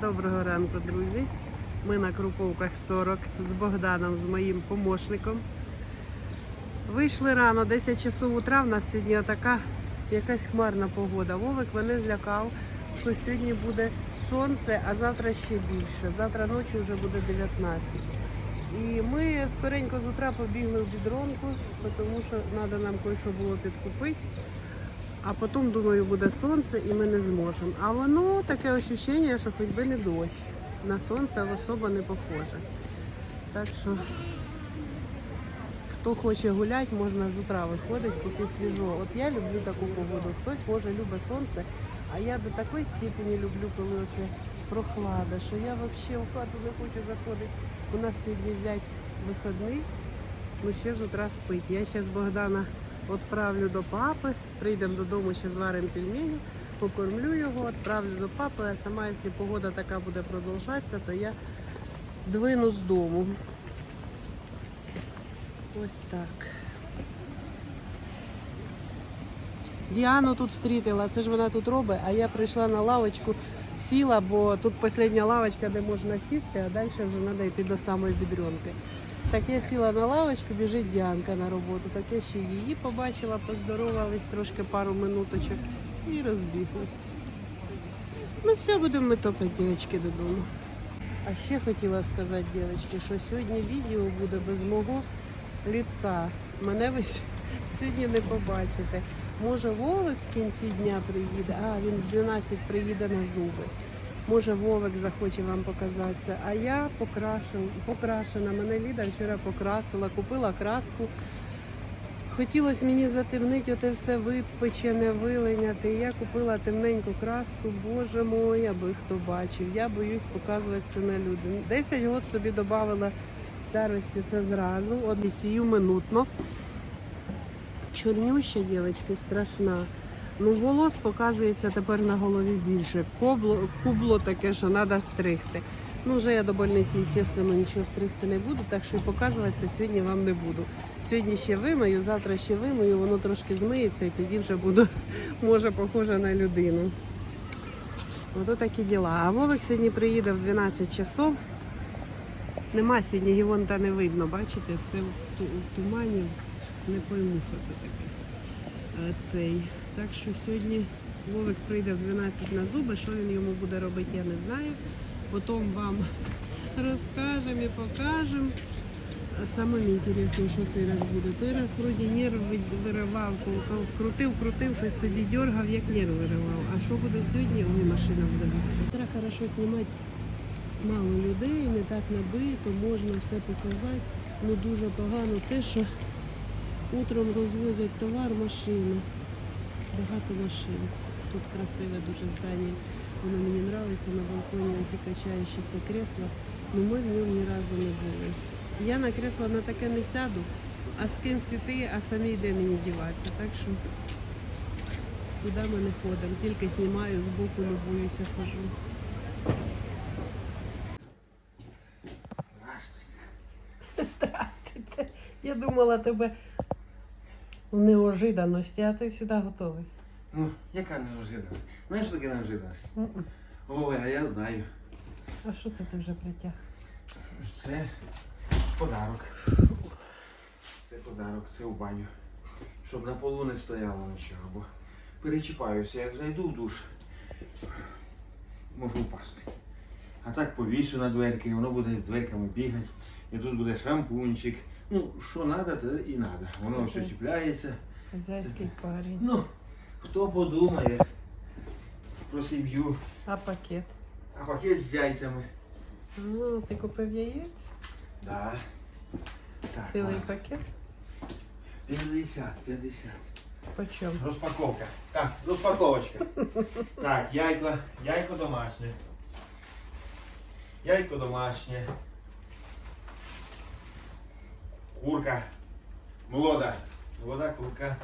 Доброго ранку, друзі. Ми на Круповках 40 з Богданом, з моїм помощником. Вийшли рано, 10 часов утра. В нас сьогодні така якась хмарна погода. Вовик мене злякав, що сьогодні буде сонце, а завтра ще більше. Завтра ночі вже буде 19. І ми скоренько з утра побігли в бідронку, тому що треба нам кое-що було підкупити. А потім, думаю, буде сонце і ми не зможемо. А воно таке ощущення, що хоч би не дощ. На сонце особо не похоже. Так що, хто хоче гуляти, можна з утра виходити, поки свіжо. От я люблю таку погоду. Хтось може любить сонце, а я до такої степені люблю, коли оце прохлада, що я взагалі в хату не хочу заходити. У нас сьогодні зять вихідний, ну ще з утра спить. Я зараз Богдана відправлю до папи, прийдемо додому, ще зваримо пельмені, покормлю його, відправлю до папи, а сама, якщо погода така буде продовжатися, то я двину з дому. Ось так. Діану тут зустрітила, це ж вона тут робить, а я прийшла на лавочку, сіла, бо тут остання лавочка, де можна сісти, а далі вже треба йти до самої бідрюнки. Так я сіла на лавочку, біжить Діанка на роботу. Так я ще її побачила, поздоровались трошки пару минуточок і розбіглась. Ну все, будемо ми топати, дівчатки, додому. А ще хотіла сказати, дівчатки, що сьогодні відео буде без мого ліца. Мене ви сьогодні не побачите. Може, Вовик в кінці дня приїде, а він в 12 приїде на зуби. Може, Вовик захоче вам показатися. А я покрашена. Мене Ліда вчора покрасила, купила краску. Хотілося мені затемнити, оте все випечене, вилиняти. Я купила темненьку краску, боже мой, аби хто бачив. Я боюсь показувати це на людям. 10 років собі додавала старості це зразу, от сію минутно. Чорнюща, дівчатки, страшна. Ну, волос показується тепер на голові більше. Кобло, кубло таке, що треба стригти. Ну, вже я до больниці, звісно, нічого стригти не буду, так що і показувати це сьогодні вам не буду. Сьогодні ще вимию, завтра ще вимию, воно трошки змиється і тоді вже буду, може, похожа на людину. Ото такі діла. А Вовик сьогодні приїде в 12 часов. Нема сьогодні гівонта не видно, бачите, все в ту- тумані. Не пойму, що це таке. Цей. Так що сьогодні Вовик прийде в 12 на зуби. Що він йому буде робити, я не знаю. Потім вам розкажемо і покажемо. Саме інтересне, що цей раз буде. Той раз вроді нерв виривав, крутив, крутив, щось тоді дергав, як нерв виривав. А що буде сьогодні? Ой, машина буде висити. Треба хорошо знімати мало людей, не так набито, можна все показати. Ну дуже погано те, що утром розвозять товар машини. Багато машин. Тут красиве дуже здання. Воно мені подобається на балконі качаючіся крісла. але ми в ньому ні разу не були. Я на кресло на таке не сяду, а з ким сіти, а самі де мені діватися. Так що туди ми не ходимо. Тільки знімаю, збоку любуюся, хожу. Здравствуйте. Я думала тебе в неожиданності, а ти завжди готовий. Ну, яка неожиданність? Знаєш, що таке неожиданність? М-м. Ой, а я знаю. А що це ти вже притяг? Це подарок. Це подарок, це у баню. Щоб на полу не стояло нічого, бо перечіпаюся, як зайду в душ, можу впасти. А так повісю на дверки, і воно буде з дверками бігати. І тут буде шампунчик. Ну, що треба, то і треба. Воно все чіпляється. Хазяйський парень. Ну, хто подумає про сім'ю, А пакет? а пакет з яйцями. Ну, ти купив яєць? Да. Так, Цілий ладно. пакет? 50, 50. По чому? Розпаковка. Так, розпаковочка. Так, яйко, яйко домашнє. Яйко домашнє. Курка. Молода. Молода курка.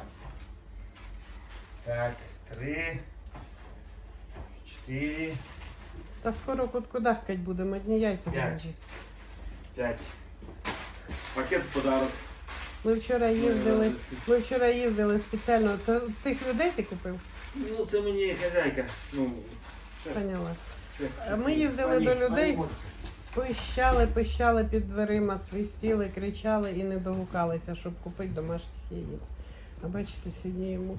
Так, три. Чотири. Та скоро куткудахкать будемо, одні яйця П'ять. будемо їсти. П'ять. Пакет подарок. Ми вчора їздили, ми вчора їздили спеціально. Це цих людей ти купив? Ну, це мені хазяйка. Ну, це Поняла. А ми їздили до людей, пищали, пищали під дверима, свистіли, кричали і не догукалися, щоб купити домашніх яєць. А бачите, сьогодні йому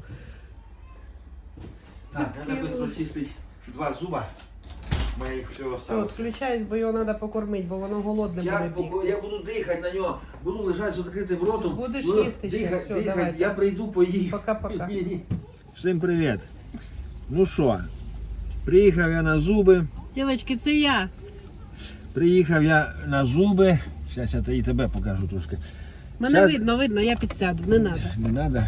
Так, треба швидко чистити два зуба. Моя їх все відключаюсь, бо його треба покормити, бо воно голодне Я, буде бігти. я буду дихати на нього, буду лежати з відкритим ротом. Будеш буду їсти дихати, щас, все, дихати. Я прийду поїм. Пока-пока. Ні, ні. Всім привіт. Ну що, приїхав я на зуби. Дівчатки, це я. Приїхав я на зуби. Зараз я і тебе покажу трошки. Мене Щас- видно, видно, я підсяду, не треба. Не треба.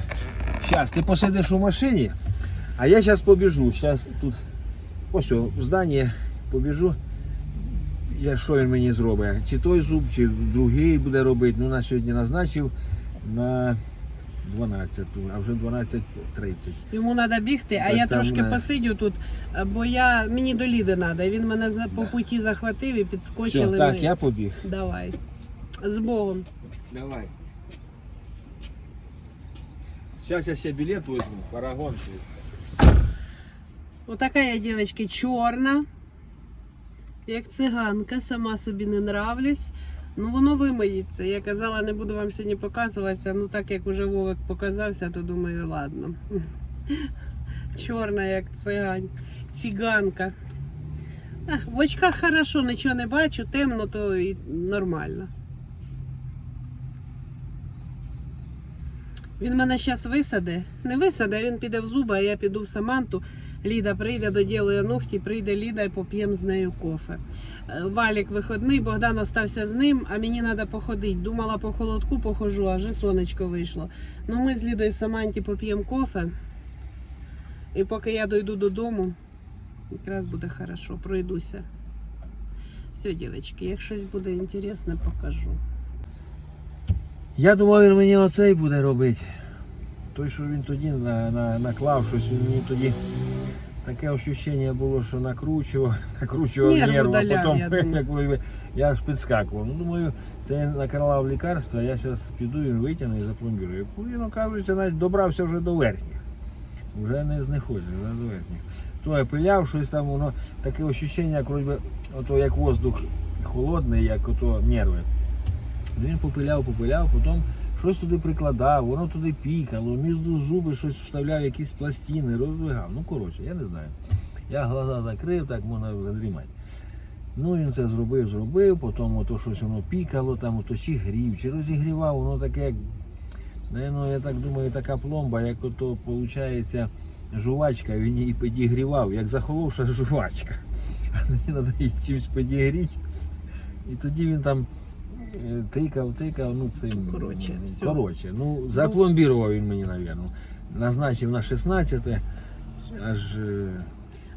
Зараз ти посидиш у машині, а я зараз побіжу. Зараз тут ось о, в зданні побіжу. Я, що він мені зробить? Чи той зуб, чи другий буде робити. Ну, на сьогодні назначив на 12, а вже 12.30. Йому треба бігти, а я там, трошки е, посидю тут, е, бо я мені до Ліди треба. Він мене за- по путі захватив і підскочили. Все, так, ми. я побіг. Давай. З Богом. Давай. Зараз я ще білет візьму, парагон. Отака я, дівчатки, чорна. Як циганка, сама собі не нравлюсь. Ну воно вимиється. Я казала, не буду вам сьогодні показуватися. Ну так як уже Вовик показався, то думаю, ладно. Чорна, як цигань. Циганка. А, в очках хорошо, нічого не бачу, темно, то і нормально. Він мене зараз висаде. Не висаде, він піде в зуби, а я піду в Саманту. Ліда прийде, доділує ногті, прийде Ліда і поп'ємо з нею кофе. Валік виходний, Богдан остався з ним, а мені треба походити. Думала по холодку похожу, а вже сонечко вийшло. Ну ми з Лідою Саманті поп'ємо кофе. І поки я дойду додому, якраз буде хорошо, пройдуся. Все, дівчатки, як щось буде інтересне, покажу. Я думав, він мені оцей буде робити. Той, що він тоді на, на, наклав щось, він мені тоді таке ощущення було, що накручував, накручував Нерв а удаляв, потім я думаю. я аж підскакував. Ну, думаю, це я накралав лікарства, я зараз піду, він витягну і запломбірую. Він, оказується, навіть добрався вже до верхніх. Вже не знеходжу, вже до верхніх. То я пиляв, щось там, воно таке ощущення, як, ото, як воздух холодний, як ото нерви. Він попиляв, попиляв, потім щось туди прикладав, воно туди пікало, між зуби щось вставляв, якісь пластини, роздвигав. Ну, коротше, я не знаю. Я глаза закрив, так можна задрімати. Ну, він це зробив, зробив, потім ото щось воно пікало, там ото чи грів, чи розігрівав, воно таке, як, наверно, я так думаю, така пломба, як ото, виходить, жувачка, він її підігрівав, як захоловша жувачка. А мені треба її чимось підігріти. І тоді він там тикав, тикав, ну цим. Коротше, ну, коротше, ну запломбірував він мені, напевно. Назначив на 16, аж. е,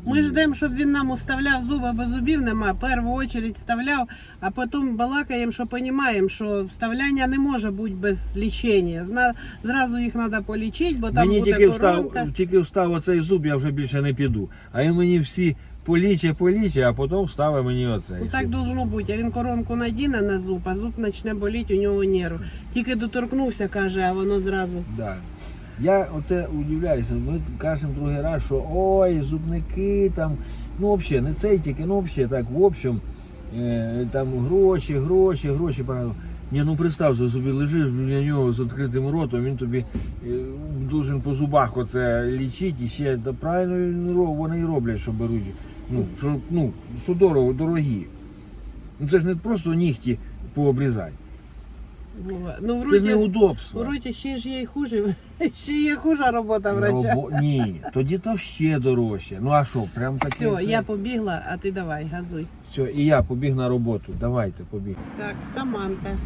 Ми ждемо, щоб він нам уставляв зуби, бо зубів нема. Першу чергу вставляв, а потім балакаємо, що розуміємо, що вставляння не може бути без лічення. Зна- Зразу їх треба полічити, бо там мені буде тільки встав, тільки встав оцей зуб, я вже більше не піду. А він мені всі поліче, поліче, а потім вставив мені оцей. Ну так должно бути. А він коронку надіне на зуб, а зуб почне боліти, у нього нерв. Тільки доторкнувся, каже, а воно зразу. Да. Я оце удивляюся. Ми кажемо другий раз, що ой, зубники там, ну взагалі, не цей тільки, ну взагалі так, в общем, е, там гроші, гроші, гроші. Ні, ну представ, що собі лежиш біля нього з відкритим ротом, він тобі е, должен по зубах оце лічити і ще да, правильно він ро- вони і роблять, що беруть. Ну, що, ну, що дорого, дорогі. Ну це ж не просто нігті пообрізати. Ну, Це ж неудобство. вроді ще ж є й хуже, ще є хужа робота врача. Робо- Ні, тоді то ще дорожче. Ну а що, прям таке. Все, я побігла, а ти давай, газуй. Все, і я побіг на роботу. Давайте, побіг. Так, Саманта.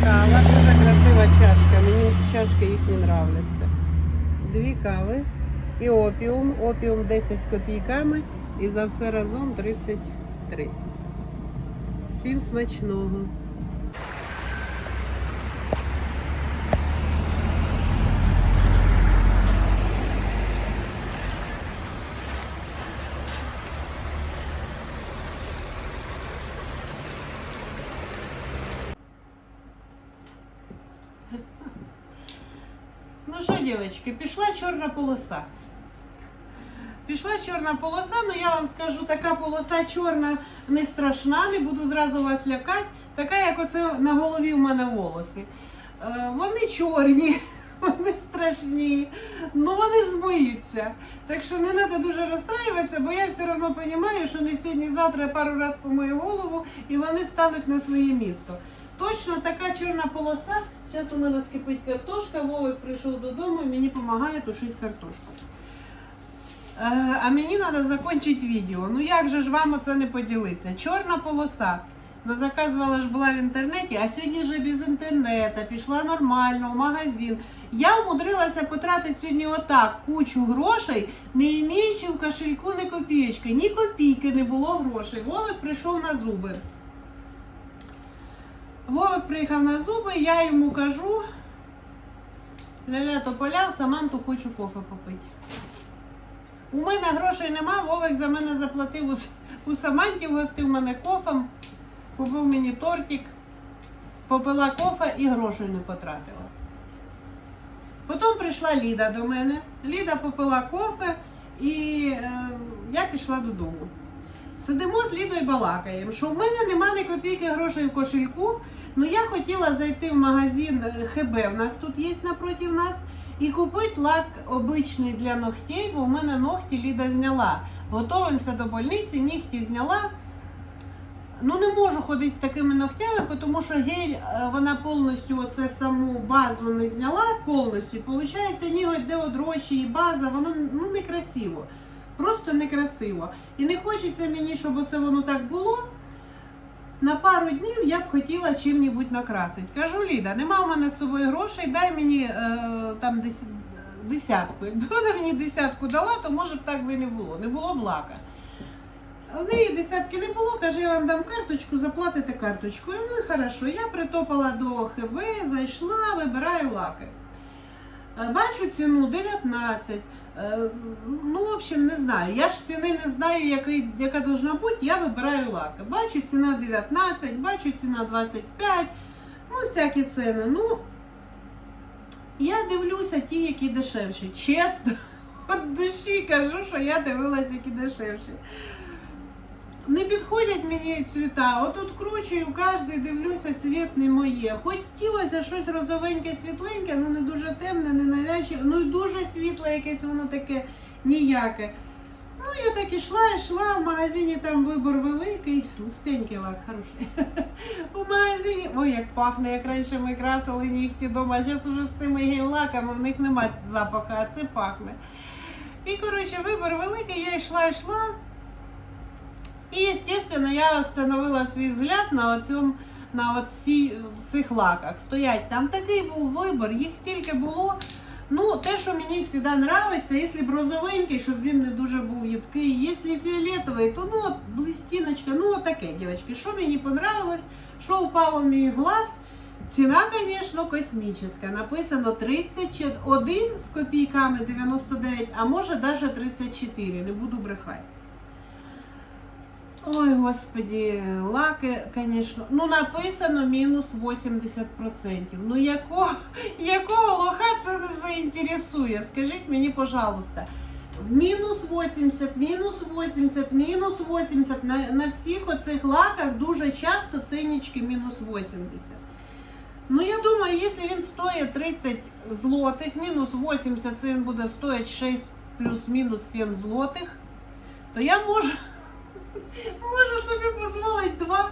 Кава, дуже красива чашка. Мені чашки їх не нравляться. Дві кави і опіум. Опіум 10 з копійками і за все разом 33. Всім смачного. Ну що, дівчатки, пішла чорна полоса. Пішла чорна полоса, ну я вам скажу, така полоса чорна не страшна, не буду зразу вас лякати. Така, як оце на голові в мене волоси. Е, вони чорні, вони страшні, ну вони змиються. Так що не треба дуже розстраюватися, бо я все одно розумію, що не сьогодні-завтра пару разів помию голову і вони стануть на своє місто. Точно така чорна полоса. Зараз у мене скипить картошка, Вовик прийшов додому і мені допомагає тушити картошку. Е, А мені треба закінчити відео. Ну як же ж вам оце не поділитися? Чорна полоса. Ну, заказувала ж була в інтернеті, а сьогодні вже без інтернету, пішла нормально в магазин. Я умудрилася потратити сьогодні отак кучу грошей, не іміючи в кошельку ні копійки. Ні копійки не було грошей. Вовик прийшов на зуби. Вовик приїхав на зуби, я йому кажу. Ляля тополя, Саманту хочу кофе попити. У мене грошей нема, Вовик за мене заплатив у, у Саманті, угостив мене кофем, купив мені тортик, попила кофе і грошей не потратила. Потім прийшла Ліда до мене. Ліда попила кофе і е, я пішла додому. Сидимо з Лідою балакаємо, що в мене нема ні копійки грошей в кошельку. Ну я хотіла зайти в магазин е, ХБ, в нас тут є напроти нас, і купити лак обичний для ногтей, бо в мене ногті Ліда зняла. Готуємося до больниці, нігті зняла. Ну не можу ходити з такими ногтями, тому що гель е, вона повністю оце саму базу не зняла повністю. Получається, ніготь де одрощі і база, воно ну некрасиво. Просто некрасиво. І не хочеться мені, щоб оце воно так було. На пару днів я б хотіла чим-небудь накрасити. Кажу, Ліда, нема в мене з собою грошей, дай мені е, там десь десятку. Якби вона мені десятку дала, то може б так би не було. Не було б лака. В неї десятки не було, каже, я вам дам карточку, заплатите карточкою. Ну хорошо. Я притопала до ХБ, зайшла, вибираю лаки. Е, Бачу ціну 19. Е, Ну, в общем, не знаю. Я ж ціни не знаю, який, яка должна бути, я вибираю лаки. Бачу ціна 19, бачу ціна 25, ну, всякі ціни. Ну, я дивлюся ті, які дешевші. Чесно, від душі кажу, що я дивилася, які дешевші. Не підходять мені цвіта. Отут кручую, кожен дивлюся, цвіт не моє. Хотілося щось розовеньке, світленьке, ну не дуже темне, не навязчиве, ну і дуже світле, якесь воно таке ніяке. Ну, я так ішла, йшла, в магазині там вибор великий. Густенький лак, хороший. У магазині. Ой, як пахне, як раніше ми красили нігті вдома. Зараз уже з цими гель-лаками в них немає запаху, а це пахне. І, коротше, вибор великий, я йшла, йшла. І, естественно, я встановила свій взгляд на оцьому, на оці, цих лаках. Стоять. Там такий був вибір, їх стільки було. Ну, те, що мені завжди подобається, якщо розовенький, щоб він не дуже був їдкий, якщо фіолетовий, то ну, блистіночка, ну таке, дівчатки. Що мені понравилось, що впало в мій глаз, ціна, звісно, космічна. Написано 31 з копійками 99, а може навіть 34, не буду брехати. Ой, господи, лаки, звісно. Ну, написано мінус 80%. Ну, якого, якого лоха це не заінтересує? Скажіть мені, пожалуйста. Мінус 80, мінус 80, мінус 80. На, на всіх оцих лаках дуже часто ціннички мінус 80. Ну, я думаю, якщо він стоїть 30 злотих, мінус 80, це він буде стоїть 6 плюс-мінус 7 злотих, то я можу Можу собі дозволити два,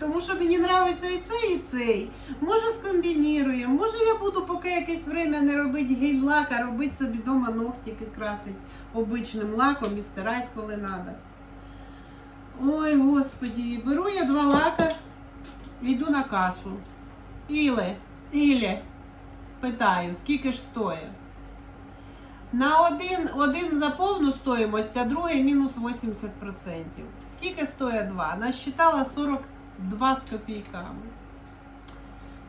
тому що мені подобається і цей, і цей. Може скомбініруємо, може я буду поки якесь время не робити гель-лак, а робити собі вдома ногтики красить обичним лаком і стирати, коли треба. Ой, господі, беру я два лака, йду на касу. Іле, Іле, питаю, скільки ж стоїть? На один, один за повну стоїмость, а другий мінус 80%. Скільки стоїть два? Насчитала 42 з копійками.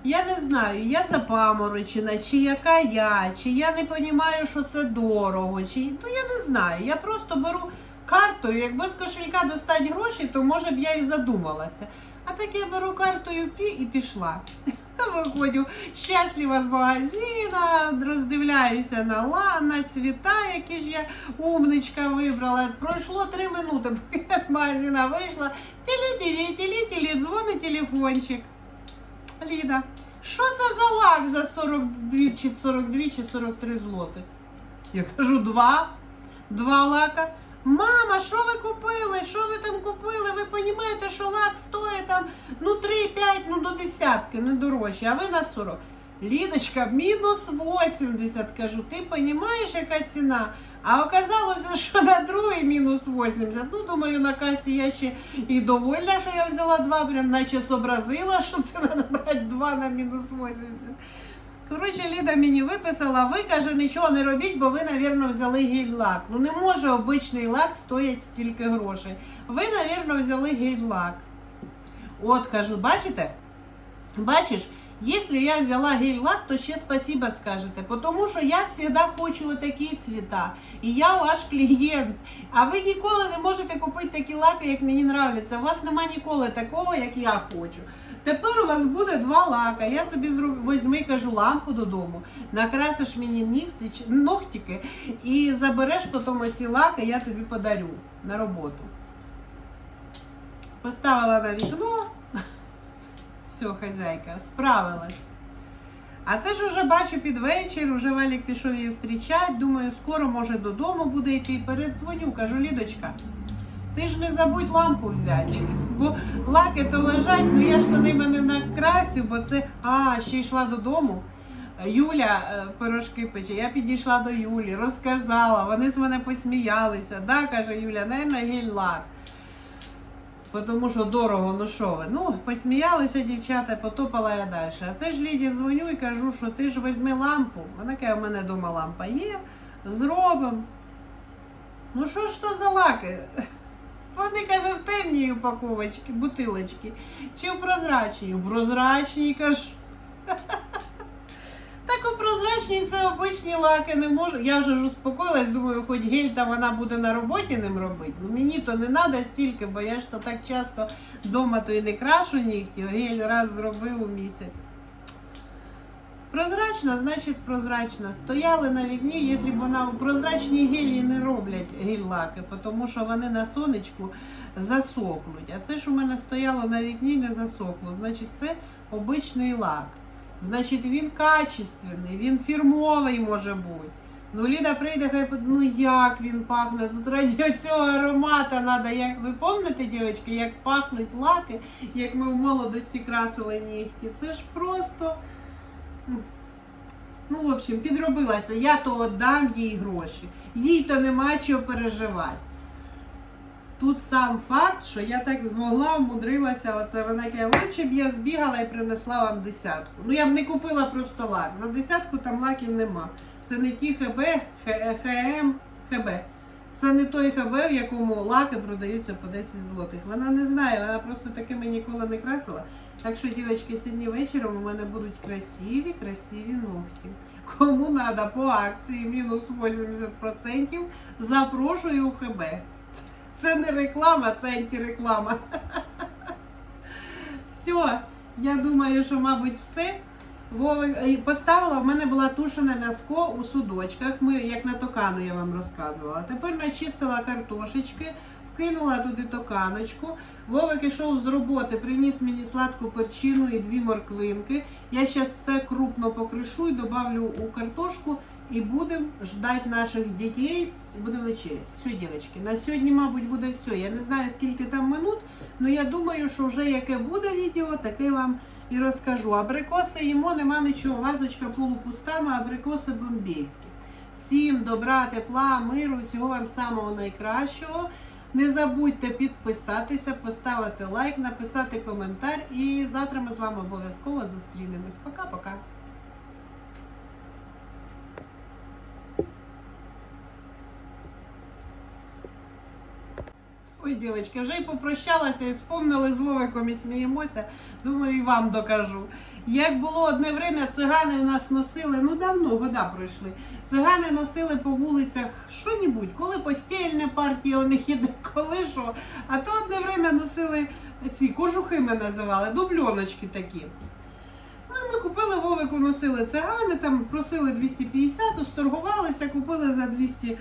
Я не знаю, я запаморочена, чи яка я, чи я не розумію, що це дорого, чи ну я не знаю. Я просто беру картою, якби з кошелька достати гроші, то може б я і задумалася. А так я беру картою пі і пішла. Виходжу щаслива з магазина, роздивляюся на ла, на цвіта, які ж я умничка вибрала. Пройшло три минути, поки я з магазина вийшла. Тілі-тілі, тілі-тілі, дзвонить телефончик. Ліда, що це за лак за 42 чи 42 чи 43 злотих? Я кажу, два. Два лака. Мама, що ви купили? Що ви там купили? Ви розумієте, що лак стоїть там ну 3-5, ну до десятки, не дорожче, а ви на 40. Лідочка, мінус 80. Кажу, ти розумієш, яка ціна? А оказалося, що на другий мінус 80. Ну, думаю, на касі я ще і довольна, що я взяла два, прям наче зобразила, що це треба брати два на мінус 80. Коротше, Ліда мені виписала, ви каже, нічого не робіть, бо ви, навірно, взяли гель-лак. Ну не може обичний лак стоїть стільки грошей. Ви, навірно, взяли гель-лак. От кажу, бачите? Бачиш, якщо я взяла гель-лак, то ще спасибо скажете, тому що я завжди хочу такі цвіта. І я ваш клієнт. А ви ніколи не можете купити такі лаки, як мені нравляться. У вас нема ніколи такого, як я хочу. Тепер у вас буде два лака. Я собі зроб... візьми, кажу, лампу додому, накрасиш мені нігті, чи- ногтики і забереш потім оці лаки, я тобі подарю на роботу. Поставила на вікно. Все, хазяйка, справилась. А це ж уже бачу під вечір, уже Валік пішов її зустрічати. Думаю, скоро може додому буде йти. Передзвоню, кажу, Лідочка, ти ж не забудь лампу взяти. Бо лаки то лежать, ну я ж то ними не накрасю, бо це. А, ще йшла додому. Юля е, пирожки пече. Я підійшла до Юлі, розказала, вони з мене посміялися. Да, каже Юля, не гель-лак. Тому що дорого, ну що ви. Ну, посміялися дівчата, потопала я далі. А це ж Ліді дзвоню і кажу, що ти ж візьми лампу. Вона каже, у мене вдома лампа є, зробимо. Ну що ж то за лаки? Вони каже, в темній упаковочці, бутилочки. Чи в прозрачній? У прозрачній кажу. Так у прозрачній це обичні лаки не можу. Я вже ж успокоїлась, думаю, хоч гель там вона буде на роботі ним робити. Ну мені то не треба стільки, бо я ж то так часто вдома то і не крашу нігті, гель раз зробив у місяць. Прозрачна, значить прозрачна. Стояли на вікні, якщо б вона прозрачні гелі не роблять гель-лаки, тому що вони на сонечку засохнуть. А це ж у мене стояло на вікні, не засохло. Значить, це обичний лак. Значить, він качественний, він фірмовий може бути. Ну, Ліда прийде, хай ну як він пахне. Тут раді цього аромата треба. Як ви пам'ятаєте, дівчатки, як пахнуть лаки, як ми в молодості красили нігті. Це ж просто. Ну, в общем, підробилася. Я то дам їй гроші. Їй то нема чого переживати. Тут сам факт, що я так змогла, вмудрилася, оце вона каже, лучше б я збігала і принесла вам десятку. Ну я б не купила просто лак. За десятку там лаків нема. Це не ті ХБ, ХМ, ХБ. Це не той ХБ, в якому лаки продаються по 10 злотих. Вона не знає, вона просто такими ніколи не красила. Так що, дівчатки, сьогодні вечором у мене будуть красиві, красиві ногті. Кому треба по акції мінус 80%, запрошую у ХБ. Це не реклама, це антиреклама. Все, я думаю, що, мабуть, все. Поставила, в мене була тушене м'яско у судочках. Ми, як на токану, я вам розказувала. Тепер начистила картошечки, вкинула туди токаночку. Вовик ішов з роботи, приніс мені сладку перчину і дві морквинки. Я зараз все крупно покришу і добавлю у картошку. І будемо ждати наших дітей і будемо вечеряти. Все, дівчатки, на сьогодні, мабуть, буде все. Я не знаю, скільки там минут, але я думаю, що вже яке буде відео, таке вам і розкажу. Абрикоси їмо, нема нічого, вазочка полупуста, але абрикоси бомбейські. Всім добра, тепла, миру, всього вам самого найкращого. Не забудьте підписатися, поставити лайк, написати коментар. І завтра ми з вами обов'язково зустрінемось. Пока-пока. Ой, дівчатки, вже й попрощалася і спомнили з Вовиком і сміємося. Думаю, і вам докажу. Як було одне время, цигани в нас носили, ну давно года пройшли. Цигани носили по вулицях що-небудь, коли постільна партія у них іде, коли що. А то одне время носили ці кожухи ми називали, дубльоночки такі. Ну, ми купили Вовику, носили цигани, там просили 250, сторгувалися, купили за 200 е,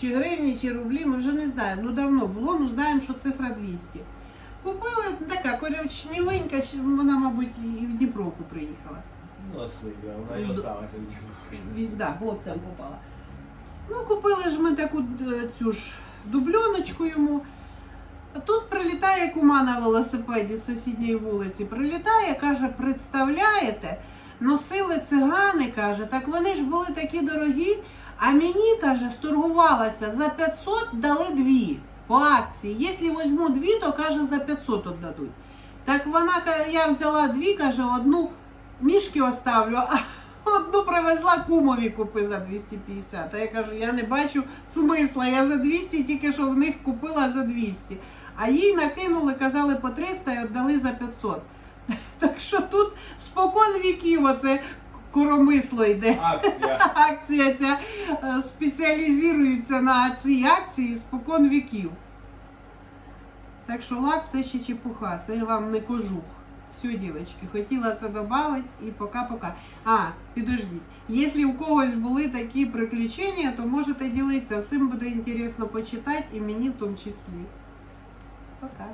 чи гривні, чи рублі, ми вже не знаємо. Ну давно було, ну знаємо, що цифра 200. Купили така коричневенька, вона, мабуть, і в Дніпровку приїхала. Носи, вона й осталася. Від, да, хлопцям попала. Ну, купили ж ми таку е, цю ж дубльоночку йому. А тут прилітає кума на велосипеді з сусідньої вулиці. Прилітає, каже, представляєте, носили цигани, каже, так вони ж були такі дорогі, а мені, каже, сторгувалася за 500 дали дві по акції. Якщо візьму дві, то каже, за 500 віддадуть. Так вона каже, я взяла дві, каже, одну мішки оставлю, а одну привезла кумові купи за 250. А я кажу, я не бачу смисла. Я за 200 тільки що в них купила за 200. А їй накинули, казали по 300 і віддали за 500. Так що тут спокон віків оце коромисло йде. Акція. Акція ця е, спеціалізується на цій акції спокон віків. Так що лак це ще чепуха, це вам не кожух. Все, дівчатки, хотіла це додати і пока-пока. А, підождіть. Якщо у когось були такі приключення, то можете ділитися. Всім буде інтересно почитати і мені в тому числі. Пока.